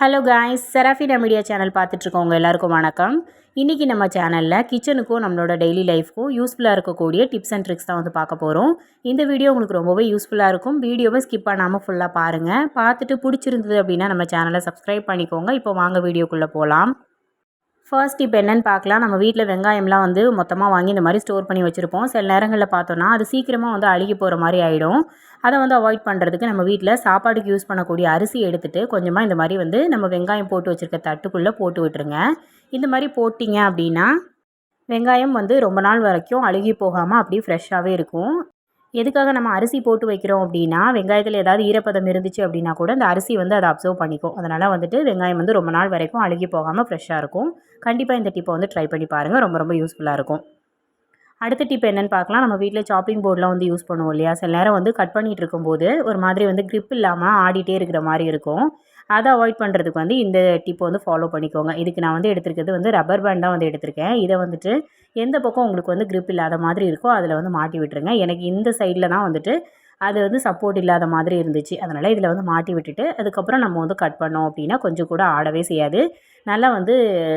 Hello guys Serafina media channel பார்த்துட்ருக்கவங்க எல்லாருக்கும் வணக்கம். இன்றைக்கி நம்ம சேனலில் கிச்சனுக்கும் நம்மளோட டெய்லி லைஃப்க்கும் யூஸ்ஃபுல்லாக இருக்கக்கூடிய டிப்ஸ் அண்ட் ட்ரிக்ஸ் தான் வந்து பார்க்க போகிறோம் இந்த வீடியோ உங்களுக்கு ரொம்பவே யூஸ்ஃபுல்லாக இருக்கும். வீடியோவை ஸ்கிப் பண்ணாமல் ஃபுல்லாக பாருங்கள் பார்த்துட்டு பிடிச்சிருந்தது அப்படின்னா நம்ம சேனலை சப்ஸ்கிரைப் பண்ணிக்கோங்க. இப்போ வாங்க வீடியோக்குள்ளே போகலாம் ஃபர்ஸ்ட் இப்போ என்னென்னு பார்க்கலாம். நம்ம வீட்டில் வெங்காயம்லாம் வந்து மொத்தமாக வாங்கி இந்த மாதிரி ஸ்டோர் பண்ணி வச்சுருப்போம். சில நேரங்களில் பார்த்தோன்னா அது சீக்கிரமாக வந்து அழுகி போகிற மாதிரி ஆகிடும் அதை வந்து அவாய்ட் பண்ணுறதுக்கு நம்ம வீட்டில் சாப்பாடுக்கு யூஸ் பண்ணக்கூடிய அரிசி எடுத்துகிட்டு கொஞ்சமாக இந்த மாதிரி வந்து நம்ம வெங்காயம் போட்டு வச்சுருக்க தட்டுக்குள்ளே போட்டு விட்டுருங்க. இந்த மாதிரி போட்டிங்க அப்படின்னா வெங்காயம் வந்து ரொம்ப நாள் வரைக்கும் அழுகி போகாமல் அப்படியே ஃப்ரெஷ்ஷாகவே இருக்கும். எதுக்காக நம்ம அரிசி போட்டு வைக்கிறோம் அப்படின்னா வெங்காயத்தில் ஏதாவது ஈரப்பதம் இருந்துச்சு அப்படின்னா கூட அந்த அரிசி வந்து அதை அப்சர்வ் பண்ணிக்கும். அதனால் வந்துட்டு வெங்காயம் வந்து ரொம்ப நாள் வரைக்கும் அழுகி போகாமல் ஃப்ரெஷ்ஷாக இருக்கும். கண்டிப்பாக இந்த டிப்பை வந்து ட்ரை பண்ணி பாருங்கள் ரொம்ப ரொம்ப யூஸ்ஃபுல்லாக இருக்கும். அடுத்த டிப் என்னென்னு பார்க்கலாம். நம்ம வீட்டில் சாப்பிங் போர்டெலாம் வந்து யூஸ் பண்ணுவோம் இல்லையா? சில நேரம் வந்து கட் பண்ணிகிட்டு இருக்கும்போது ஒரு மாதிரி வந்து க்ரிப் இல்லாமல் ஆடிட்டே இருக்கிற மாதிரி இருக்கும். அதை அவாய்ட் பண்ணுறதுக்கு வந்து இந்த டிப்பை வந்து ஃபாலோ பண்ணிக்கோங்க. இதுக்கு நான் வந்து எடுத்துருக்கிறது வந்து ரப்பர் பேண்ட் தான் வந்து எடுத்திருக்கேன். இதை வந்துட்டு எந்த பக்கம் உங்களுக்கு வந்து க்ரிப் இல்லாத மாதிரி இருக்கோ அதில் வந்து மாட்டி விட்டுருங்க. எனக்கு இந்த சைடில் தான் வந்துட்டு அது வந்து சப்போர்ட் இல்லாத மாதிரி இருந்துச்சு. அதனால் இதில் வந்து மாட்டி விட்டுட்டு அதுக்கப்புறம் நம்ம வந்து கட் பண்ணோம் அப்படின்னா கொஞ்சம் கூட ஆடவே செய்யாது. நல்லா வந்து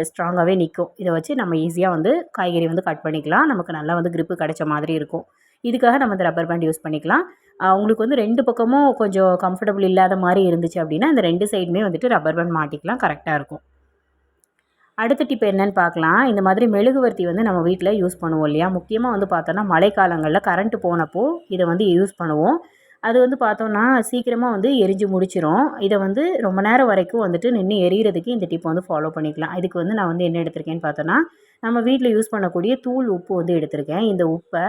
ஸ்ட்ராங்காகவே நிற்கும் இதை வச்சு நம்ம ஈஸியாக வந்து காய்கறி வந்து கட் பண்ணிக்கலாம். நமக்கு நல்லா வந்து க்ரிப்பு கிடைச்ச மாதிரி இருக்கும். இதுக்காக நம்ம இந்த ரப்பர் பேண்ட் யூஸ் பண்ணிக்கலாம். உங்களுக்கு வந்து ரெண்டு பக்கமும் கொஞ்சம் கம்ஃபர்டபுள் இல்லாத மாதிரி இருந்துச்சு அப்படின்னா இந்த ரெண்டு சைடுமே வந்துட்டு ரப்பர் பேண்ட் மாட்டிக்கலாம். கரெக்டாக இருக்கும். அடுத்த டிப் என்னென்னு பார்க்கலாம். இந்த மாதிரி மெழுகுவர்த்தி வந்து நம்ம வீட்டில் யூஸ் பண்ணுவோம் இல்லையா? முக்கியமாக வந்து பார்த்தோன்னா மழைக்காலங்களில் கரண்ட்டு போனப்போ இதை வந்து யூஸ் பண்ணுவோம். அது வந்து பார்த்தோன்னா சீக்கிரமாக வந்து எரிஞ்சு முடிச்சிடும் இதை வந்து ரொம்ப நேரம் வரைக்கும் வந்துட்டு நின்று எரியறதுக்கு இந்த டிப் வந்து ஃபாலோ பண்ணிக்கலாம். இதுக்கு வந்து நான் வந்து என்ன எடுத்திருக்கேன்னு பார்த்தோன்னா நம்ம வீட்டில் யூஸ் பண்ணக்கூடிய தூள் உப்பு வந்து எடுத்திருக்கேன். இந்த உப்பை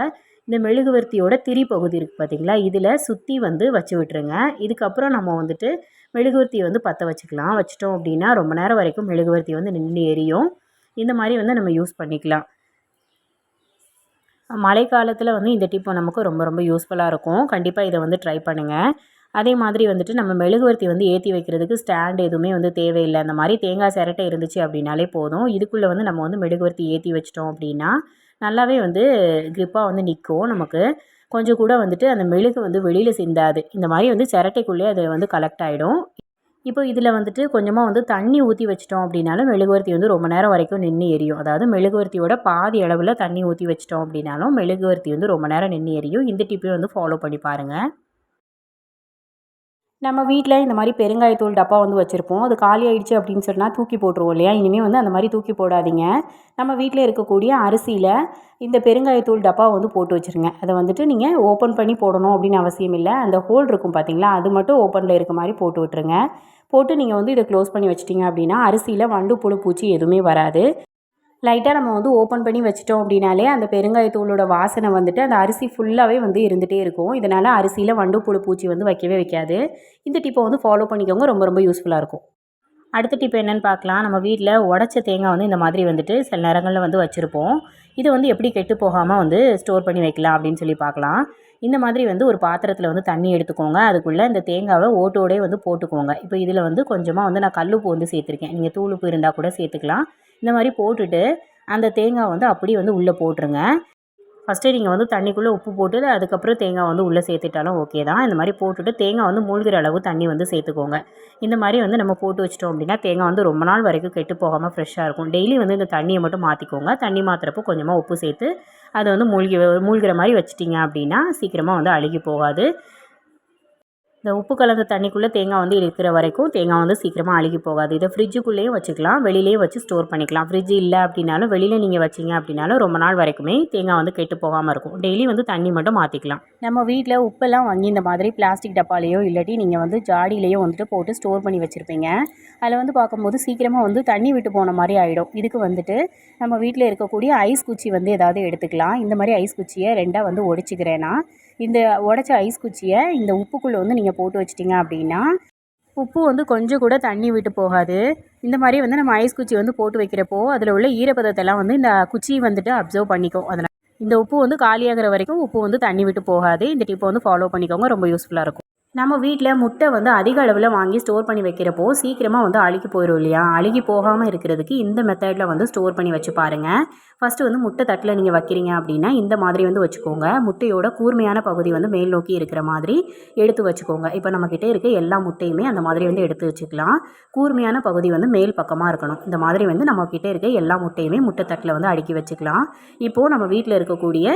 இந்த மெழுகுவர்த்தியோட திரி பகுதி இருக்குது பார்த்திங்களா இதில் சுற்றி வந்து வச்சு விட்டுருங்க. இதுக்கப்புறம் நம்ம வந்துட்டு மெழுகுவர்த்தி வந்து பற்ற வச்சுக்கலாம். வச்சிட்டோம் அப்படின்னா ரொம்ப நேரம் வரைக்கும் மெழுகுவர்த்தி வந்து நின்று எரியும். இந்த மாதிரி வந்து நம்ம யூஸ் பண்ணிக்கலாம். மழை காலத்தில் வந்து இந்த டிப்பு நமக்கு ரொம்ப ரொம்ப யூஸ்ஃபுல்லாக இருக்கும். கண்டிப்பாக இதை வந்து ட்ரை பண்ணுங்கள் அதே மாதிரி வந்துட்டு நம்ம மெழுகுவர்த்தி வந்து ஏற்றி வைக்கிறதுக்கு ஸ்டாண்ட் எதுவுமே வந்து தேவையில்லை. அந்த மாதிரி தேங்காய் சிரட்டை இருந்துச்சு அப்படின்னாலே போதும். இதுக்குள்ளே வந்து நம்ம வந்து மெழுகுவர்த்தி ஏற்றி வச்சிட்டோம் அப்படின்னா நல்லாவே வந்து க்ரிப்பாக வந்து நிற்கும் நமக்கு. கொஞ்சம் கூட வந்துட்டு அந்த மெழுகு வந்து வெளியில் சிந்தாது. இந்த மாதிரி வந்து சிரட்டைக்குள்ளேயே அது வந்து கலெக்ட் ஆகிடும் இப்போ இதில் வந்துட்டு கொஞ்சமாக வந்து தண்ணி ஊற்றி வச்சிட்டோம் அப்படின்னாலும் மெழுகுவர்த்தி வந்து ரொம்ப நேரம் வரைக்கும் நின்று எரியும். அதாவது மெழுகுவர்த்தியோட பாதி அளவில் தண்ணி ஊற்றி வச்சிட்டோம் அப்படின்னாலும் மெழுகுவர்த்தி வந்து ரொம்ப நேரம் நின்று எரியும். இந்த டிப்பையும் வந்து ஃபாலோ பண்ணி பாருங்கள் நம்ம வீட்டில் இந்த மாதிரி பெருங்காயத்தூள் டப்பா வந்து வச்சுருப்போம். அது காலி ஆகிடுச்சு அப்படின்னு சொன்னால் தூக்கி போட்டுருவோம் இல்லையா? இனிமேல் வந்து அந்த மாதிரி தூக்கி போடாதீங்க. நம்ம வீட்டில் இருக்கக்கூடிய அரிசியில் இந்த பெருங்காயத்தூள் டப்பா வந்து போட்டு வச்சுருங்க. அதை வந்துட்டு நீங்கள் ஓப்பன் பண்ணி போடணும் அப்படின்னு அவசியம் இல்லை. அந்த ஹோல் இருக்கும் பார்த்தீங்களா அது மட்டும் ஓப்பனில் இருக்க மாதிரி போட்டு விட்டுருங்க. போட்டு நீங்கள் வந்து இதை க்ளோஸ் பண்ணி வச்சிட்டிங்க அப்படின்னா அரிசியில் வண்டு புழு பூச்சி எதுவுமே வராது. லைட்டாக நம்ம வந்து ஓப்பன் பண்ணி வச்சிட்டோம் அப்படின்னாலே அந்த பெருங்காயத்தூளோட வாசனை வந்துட்டு அந்த அரிசி ஃபுல்லாகவே வந்து இருந்துகிட்டே இருக்கும். இதனால் அரிசியில் வண்டு புழு பூச்சி வந்து வைக்கவே வைக்காது. இந்த டிப்பை வந்து ஃபாலோ பண்ணிக்கோங்க. ரொம்ப ரொம்ப யூஸ்ஃபுல்லாக இருக்கும். அடுத்த டிப் என்னென்னு பார்க்கலாம். நம்ம வீட்டில் உடச்ச தேங்காய் வந்து இந்த மாதிரி வந்துட்டு சில நேரங்களில் வந்து வச்சுருப்போம். இது வந்து எப்படி கெட்டு போகாமல் வந்து ஸ்டோர் பண்ணி வைக்கலாம் அப்படின்னு சொல்லி பார்க்கலாம். இந்த மாதிரி வந்து ஒரு பாத்திரத்தில் வந்து தண்ணி எடுத்துக்கோங்க. அதுக்குள்ளே இந்த தேங்காவை ஓட்டோடே வந்து போட்டுக்கோங்க. இப்போ இதில் வந்து கொஞ்சமாக வந்து நான் கல்லுப்பு வந்து சேர்த்துருக்கேன். நீங்கள் தூளுப்பு இருந்தால் கூட சேர்த்துக்கலாம். இந்த மாதிரி போட்டுட்டு அந்த தேங்காய் வந்து அப்படியே வந்து உள்ளே போட்டுருங்க. ஃபஸ்ட்டு நீங்கள் வந்து தண்ணிக்குள்ளே உப்பு போட்டு அதுக்கப்புறம் தேங்காய் வந்து உள்ளே சேர்த்துட்டாலும் ஓகே தான். இந்த மாதிரி போட்டுட்டு தேங்காய் வந்து மூழ்கிற அளவு தண்ணி வந்து சேர்த்துக்கோங்க. இந்த மாதிரி வந்து நம்ம போட்டு வச்சிட்டோம் அப்படின்னா தேங்காய் வந்து ரொம்ப நாள் வரைக்கும் கெட்டு போகாமல் ஃப்ரெஷ்ஷாக இருக்கும். டெய்லி வந்து இந்த தண்ணியை மட்டும் மாற்றிக்கோங்க தண்ணி மாற்றுறப்போ கொஞ்சமாக உப்பு சேர்த்து அதை வந்து மூழ்கி மூழ்கிற மாதிரி வச்சிட்டிங்க அப்படின்னா சீக்கிரமாக வந்து அழுகி போகாது. இந்த உப்பு கலந்த தண்ணிக்குள்ளே தேங்காய் வந்து இருக்கிற வரைக்கும் தேங்காய் வந்து சீக்கிரமாக அழுகி போகாது. இதை ஃப்ரிட்ஜுக்குள்ளேயும் வச்சுக்கலாம் வெளியிலேயே வச்சு ஸ்டோர் பண்ணிக்கலாம். ஃப்ரிட்ஜ் இல்லை அப்படின்னாலும் வெளியில் நீங்கள் வச்சிங்க அப்படின்னாலும் ரொம்ப நாள் வரைக்குமே தேங்காய் வந்து கெட்டு போகாமல் இருக்கும். டெய்லி வந்து தண்ணி மட்டும் மாற்றிக்கலாம் நம்ம வீட்டில் உப்பெல்லாம் வாங்கி இந்த மாதிரி பிளாஸ்டிக் டப்பாலேயோ இல்லாட்டி நீங்கள் வந்து ஜாடியிலையோ வந்துட்டு போட்டு ஸ்டோர் பண்ணி வச்சுருப்பீங்க. அதில் வந்து பார்க்கும்போது சீக்கிரமாக வந்து தண்ணி விட்டு போன மாதிரி ஆகிடும் இதுக்கு வந்துட்டு நம்ம வீட்டில் இருக்கக்கூடிய ஐஸ் குச்சி வந்து ஏதாவது எடுத்துக்கலாம். இந்த மாதிரி ஐஸ் குச்சியை ரெண்டாக வந்து ஒடிச்சிக்கிறேன்னா இந்த உடச்ச ஐஸ் குச்சியை இந்த உப்புக்குள்ளே வந்து நீங்கள் போட்டு வச்சிட்டிங்க அப்படின்னா உப்பு வந்து கொஞ்சம் கூட தண்ணி விட்டு போகாது. இந்த மாதிரி வந்து நம்ம ஐஸ் குச்சி வந்து போட்டு வைக்கிறப்போ அதில் உள்ள ஈரப்பதத்தெல்லாம் வந்து இந்த குச்சி வந்துட்டு அப்சர்வ் பண்ணிக்கும். அதனால் இந்த உப்பு வந்து காலியாகிற வரைக்கும் உப்பு வந்து தண்ணி விட்டு போகாது. இந்த டிப்பை வந்து ஃபாலோ பண்ணிக்கோங்க. ரொம்ப யூஸ்ஃபுல்லாக இருக்கும். நம்ம வீட்டில் முட்டை வந்து அதிக அளவில் வாங்கி ஸ்டோர் பண்ணி வைக்கிறப்போ சீக்கிரமாக வந்து அழுகி போயிடும் இல்லையா? அழுகி போகாமல் இருக்கிறதுக்கு இந்த மெத்தடில் வந்து ஸ்டோர் பண்ணி வச்சு பாருங்கள் ஃபஸ்ட்டு வந்து முட்டை தட்டில் நீங்கள் வைக்கிறீங்க அப்படின்னா இந்த மாதிரி வந்து வச்சுக்கோங்க. முட்டையோட கூர்மையான பகுதி வந்து மேல் நோக்கி இருக்கிற மாதிரி எடுத்து வச்சுக்கோங்க. இப்போ நம்மக்கிட்ட இருக்க எல்லா முட்டையுமே அந்த மாதிரி வந்து எடுத்து வச்சுக்கலாம். கூர்மையான பகுதி வந்து மேல் பக்கமாக இருக்கணும். இந்த மாதிரி வந்து நம்மக்கிட்ட இருக்க எல்லா முட்டையுமே முட்டை தட்டில் வந்து அடுக்கி வச்சுக்கலாம். இப்போது நம்ம வீட்டில் இருக்கக்கூடிய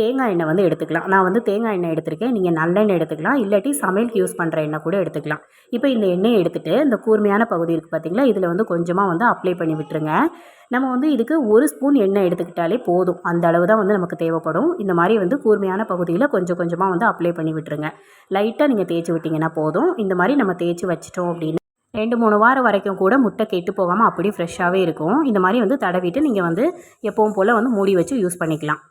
தேங்காய் எண்ணெய் வந்து எடுத்துக்கலாம். நான் வந்து தேங்காய் எண்ணெய் எடுத்திருக்கேன். நீங்கள் நல்லெண்ணெய் எடுத்துக்கலாம். இல்லாட்டி சமையலுக்கு யூஸ் பண்ணுற எண்ணெய் கூட எடுத்துக்கலாம். இப்போ இந்த எண்ணெயை எடுத்துகிட்டு இந்த கூர்மையான பகுதி இருக்குது பார்த்தீங்களா இதில் வந்து கொஞ்சமாக வந்து அப்ளை பண்ணி விட்டுருங்க. நம்ம வந்து இதுக்கு ஒரு ஸ்பூன் எண்ணெய் எடுத்துக்கிட்டாலே போதும். அந்த அளவு தான் வந்து நமக்கு தேவைப்படும். இந்த மாதிரி வந்து கூர்மையான பகுதியில் கொஞ்சம் கொஞ்சமாக வந்து அப்ளை பண்ணி விட்டுருங்க. லைட்டாக நீங்கள் தேய்ச்சி விட்டிங்கன்னா போதும். இந்த மாதிரி நம்ம தேய்ச்சி வச்சிட்டோம் அப்படின்னா ரெண்டு மூணு வாரம் வரைக்கும் கூட முட்டை கெட்டு போகாமல் அப்படியே ஃப்ரெஷ்ஷாகவே இருக்கும். இந்த மாதிரி வந்து தடவிட்டு நீங்கள் வந்து எப்பவும் போல் வந்து மூடி வச்சு யூஸ் பண்ணிக்கலாம்.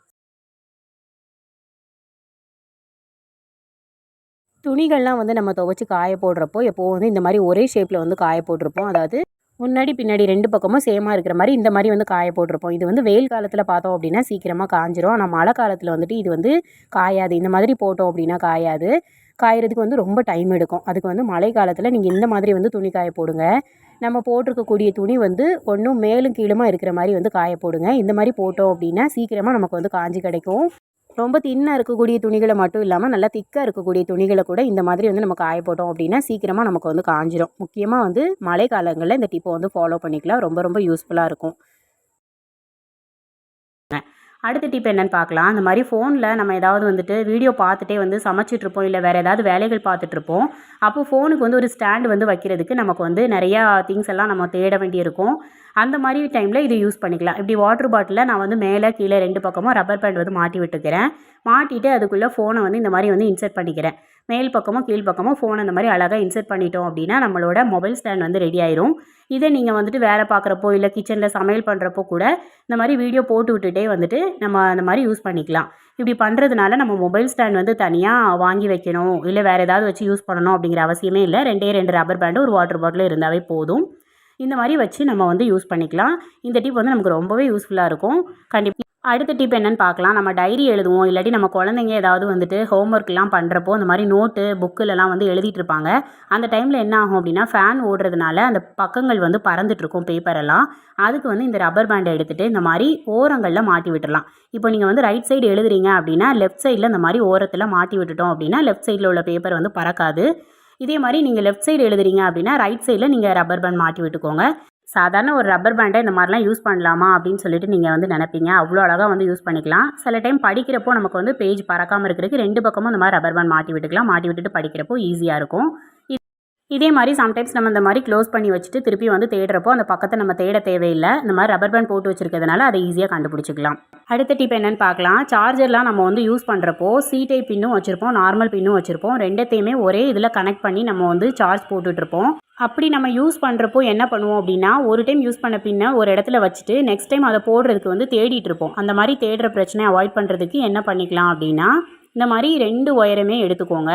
துணிகள்லாம் வந்து நம்ம துவைச்சி காய போடுறப்போ எப்போவும் வந்து இந்த மாதிரி ஒரே ஷேப்பில் வந்து காய போட்டிருப்போம். அதாவது முன்னாடி பின்னாடி ரெண்டு பக்கமும் சேமாக இருக்கிற மாதிரி இந்த மாதிரி வந்து காய போட்டிருப்போம். இது வந்து வெயில் காலத்தில் பார்த்தோம் அப்படின்னா சீக்கிரமாக காஞ்சிரும். ஆனால் மழை காலத்தில் வந்துட்டு இது வந்து காயாது. இந்த மாதிரி போட்டோம் அப்படின்னா காயாது. காயறதுக்கு வந்து ரொம்ப டைம் எடுக்கும். அதுக்கு வந்து மழை காலத்தில் நீங்கள் இந்த மாதிரி வந்து துணி காய போடுங்க. நம்ம போட்டிருக்கக்கூடிய துணி வந்து ஒன்றும் மேலும் கீழுமா இருக்கிற மாதிரி வந்து காய போடுங்க. இந்த மாதிரி போட்டோம் அப்படின்னா சீக்கிரமாக நமக்கு வந்து காஞ்சி கிடைக்கும். ரொம்ப தின்னாக இருக்கக்கூடிய துணிகளை மட்டும் இல்லாமல் நல்லா திக்காக இருக்கக்கூடிய துணிகளை கூட இந்த மாதிரி வந்து நம்ம காய போட்டோம் அப்படின்னா சீக்கிரமாக நமக்கு வந்து காஞ்சிரும். முக்கியமாக வந்து மழை காலங்களில் இந்த டிப்பை வந்து ஃபாலோ பண்ணிக்கலாம். ரொம்ப ரொம்ப யூஸ்ஃபுல்லாக இருக்கும். அடுத்த டிப் என்னென்னு பார்க்கலாம். அந்த மாதிரி ஃபோனில் நம்ம ஏதாவது வந்துட்டு வீடியோ பார்த்துட்டே வந்து சமைச்சிட்ருப்போம் இல்லை வேறு ஏதாவது வேலைகள் பார்த்துட்ருப்போம் அப்போ ஃபோனுக்கு வந்து ஒரு ஸ்டாண்டு வந்து வைக்கிறதுக்கு நமக்கு வந்து நிறையா திங்ஸ் எல்லாம் நம்ம தேட வேண்டியிருக்கும். அந்த மாதிரி டைமில் இது யூஸ் பண்ணிக்கலாம். இப்படி வாட்டர் பாட்டிலில் நான் வந்து மேலே கீழே ரெண்டு பக்கமும் ரப்பர் பேண்ட் வந்து மாட்டி விட்டுக்கிறேன். மாட்டிட்டு அதுக்குள்ளே ஃபோனை வந்து இந்த மாதிரி வந்து இன்சர்ட் பண்ணிக்கிறேன். மேல் பக்கமும் கீழ் பக்கமும் ஃபோன் அந்த மாதிரி அழகாக இன்சர்ட் பண்ணிட்டோம் அப்படின்னா நம்மளோட மொபைல் ஸ்டாண்ட் வந்து ரெடி ஆயிரும். இதை நீங்கள் வந்துட்டு வேலை பார்க்குறப்போ இல்லை கிச்சனில் சமையல் பண்ணுறப்போ கூட இந்த மாதிரி வீடியோ போட்டு விட்டுட்டே வந்துட்டு நம்ம அந்த மாதிரி யூஸ் பண்ணிக்கலாம். இப்படி பண்ணுறதுனால நம்ம மொபைல் ஸ்டாண்ட் வந்து தனியாக வாங்கி வைக்கணும். இல்லை வேறு ஏதாவது வச்சு யூஸ் பண்ணணும் அப்படிங்கிற அவசியமே இல்லை. ரெண்டே ரெண்டு ரப்பர் பேண்டு ஒரு வாட்டர் பாட்டில் இருந்தாவே போதும். இந்த மாதிரி வச்சு நம்ம வந்து யூஸ் பண்ணிக்கலாம். இந்த டிப் வந்து நமக்கு ரொம்பவே யூஸ்ஃபுல்லாக இருக்கும். கண்டிப்பாக அடுத்த டிப் என்னென்னு பார்க்கலாம். நம்ம டைரி எழுதுவோம். இல்லாட்டி நம்ம குழந்தைங்க ஏதாவது வந்துட்டு ஹோம்ஒர்க்லாம் பண்ணுறப்போ இந்த மாதிரி நோட்டு புக்கிலலாம் வந்து எழுதிட்டு இருப்பாங்க. அந்த டைமில் என்ன ஆகும் அப்படின்னா ஃபேன் ஓடுறதுனால அந்த பக்கங்கள் வந்து பறந்துட்டுருக்கும் பேப்பரெல்லாம் அதுக்கு வந்து இந்த ரப்பர் பேண்டை எடுத்துகிட்டு இந்த மாதிரி ஓரங்களில் மாட்டி விட்டுடலாம் இப்போ நீங்கள் வந்து ரைட் சைடு எழுதுறீங்க அப்படின்னா லெஃப்ட் சைடில் இந்த மாதிரி ஓரத்தில் மாட்டி விட்டுட்டோம் அப்படின்னா லெஃப்ட் சைடில் உள்ள பேப்பர் வந்து பறக்காது. இதே மாதிரி நீங்கள் லெஃப்ட் சைடு எழுதுறீங்க அப்படின்னா ரைட் சைடில் நீங்கள் ரப்பர் பேண்ட் மாட்டி விட்டுக்கோங்க. சாதாரண ஒரு ரப்பர் பேண்டை இந்த மாதிரிலாம் யூஸ் பண்ணலாமா அப்படின்னு சொல்லிட்டு நீங்கள் வந்து நினைப்பீங்க. அவ்வளோ அழகாக வந்து யூஸ் பண்ணிக்கலாம். சில டைம் படிக்கிறப்போ நமக்கு வந்து பேஜ் பறக்காமல் இருக்கிறதுக்கு ரெண்டு பக்கமும் இந்த மாதிரி ரப்பர் பேண்ட் மாட்டி விட்டுக்கலாம். மாட்டி விட்டுட்டு படிக்கிறப்போ ஈஸியாக இருக்கும். இதே மாதிரி சம்டைம்ஸ் நம்ம இந்த மாதிரி க்ளோஸ் பண்ணி வச்சுட்டு திருப்பி வந்து தேடுறப்போ அந்த பக்கத்தை நம்ம தேட தேவையில்லை. இந்த மாதிரி ரப்பர் பேண்ட் போட்டு வச்சிருக்கிறதுனால அதை ஈஸியாக கண்டுபிடிச்சிக்கலாம். அடுத்த டிப் என்னென்னு பார்க்கலாம். சார்ஜர்லாம் நம்ம வந்து யூஸ் பண்ணுறப்போ சி டைப் பின்னும் வச்சுருப்போம் நார்மல் பின்னும் வச்சுருப்போம். ரெண்டத்தையுமே ஒரே இதில் கனெக்ட் பண்ணி நம்ம வந்து சார்ஜ் போட்டுட்ருப்போம் அப்படி நம்ம யூஸ் பண்ணுறப்போ என்ன பண்ணுவோம் அப்படின்னா ஒரு டைம் யூஸ் பண்ண பின்ன ஒரு இடத்துல வச்சுட்டு நெக்ஸ்ட் டைம் அதை போடுறதுக்கு வந்து தேடிட்டு இருப்போம். அந்த மாதிரி தேடுற பிரச்சனையை அவாய்ட் பண்ணுறதுக்கு என்ன பண்ணிக்கலாம் அப்படின்னா இந்த மாதிரி ரெண்டு ஒயருமே எடுத்துக்கோங்க.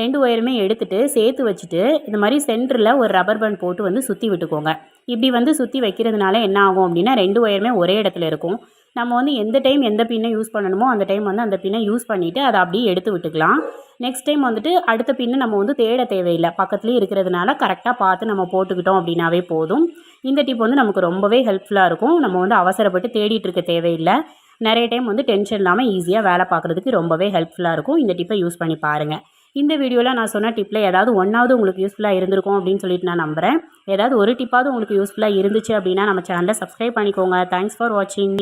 ரெண்டு ஒயருமே எடுத்துகிட்டு சேர்த்து வச்சுட்டு இந்த மாதிரி சென்டரில் ஒரு ரப்பர் பேண்ட் போட்டு வந்து சுற்றி விட்டுக்கோங்க. இப்படி வந்து சுற்றி வைக்கிறதுனால என்ன ஆகும் அப்படின்னா ரெண்டு ஒயருமே ஒரே இடத்துல இருக்கும். நம்ம வந்து எந்த டைம் எந்த பின்னை யூஸ் பண்ணணுமோ அந்த டைம் வந்து அந்த பின்னை யூஸ் பண்ணிவிட்டு அதை அப்படியே எடுத்து விட்டுக்கலாம். நெக்ஸ்ட் டைம் வந்துட்டு அடுத்த பின்னு நம்ம வந்து தேட தேவையில்லை. பக்கத்துலேயே இருக்கிறதுனால கரெக்டாக பார்த்து நம்ம போட்டுக்கிட்டோம் அப்படின்னாவே போதும். இந்த டிப் வந்து நமக்கு ரொம்பவே ஹெல்ப்ஃபுல்லாக இருக்கும். நம்ம வந்து அவசரப்பட்டு தேடிட்டு இருக்க தேவையில்லை. நிறைய டைம் வந்து டென்ஷன் இல்லாமல் ஈஸியாக வேலை பார்க்குறதுக்கு ரொம்பவே ஹெல்ப்ஃபுல்லாக இருக்கும். இந்த டிப்பை யூஸ் பண்ணி பாருங்கள் இந்த வீடியோவில் நான் சொன்ன டிப்பில் ஏதாவது ஒன்றாவது உங்களுக்கு யூஸ்ஃபுல்லாக இருந்திருக்கும் அப்படின்னு சொல்லிட்டு நான் நம்புகிறேன் ஏதாவது ஒரு டிப்பாவது உங்களுக்கு யூஸ்ஃபுல்லாக இருந்துச்சு அப்படின்னா நம்ம சேனலை சப்ஸ்கிரைப் பண்ணிக்கோங்க. தேங்க்ஸ் ஃபார் வாட்சிங்